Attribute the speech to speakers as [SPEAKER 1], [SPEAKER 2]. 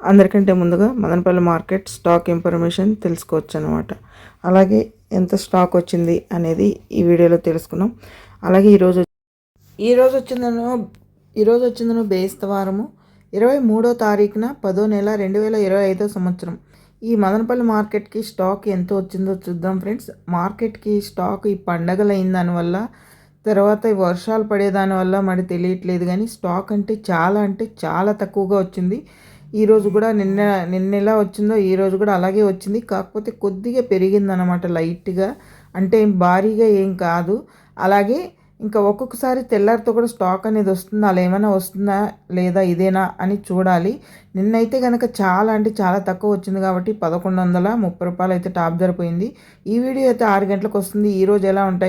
[SPEAKER 1] అందరికంటే ముందుగా Madanapalle market stock information తెలుసుకోవచ్చు అనమాట అలాగే ఎంత స్టాక్ వచ్చింది అనేది ఈ వీడియోలో తెలుసుకున్నాం. అలాగే ఈరోజు ఈరోజు వచ్చిందను ఈరోజు వచ్చిందను బేస్తవారము. ఇరవై మూడో తారీఖున పదో నెల రెండు వేల ఇరవై ఐదో సంవత్సరం. ఈ మదనపల్లి మార్కెట్కి స్టాక్ ఎంత వచ్చిందో చూద్దాం ఫ్రెండ్స్. మార్కెట్కి స్టాక్ ఈ పండగలు అయిన దానివల్ల తర్వాత వర్షాలు పడేదాని వల్ల మరి తెలియట్లేదు కానీ స్టాక్ అంటే చాలా అంటే చాలా తక్కువగా వచ్చింది. ఈరోజు కూడా నిన్న నిన్న ఎలా వచ్చిందో ఈరోజు కూడా అలాగే వచ్చింది. కాకపోతే కొద్దిగా పెరిగిందనమాట లైట్గా. అంటే ఏం భారీగా ఏం కాదు. అలాగే ఇంకా ఒక్కొక్కసారి తెల్లారితో కూడా స్టాక్ అనేది వస్తుందా అలా ఏమైనా వస్తుందా లేదా ఇదేనా అని చూడాలి. నిన్నైతే కనుక చాలా అంటే చాలా తక్కువ వచ్చింది కాబట్టి పదకొండు వందల ముప్పై రూపాయలు అయితే టాప్ జరిపోయింది ఈ వీడియో అయితే ఆరు గంటలకు వస్తుంది. ఈరోజు ఎలా ఉంటాయి?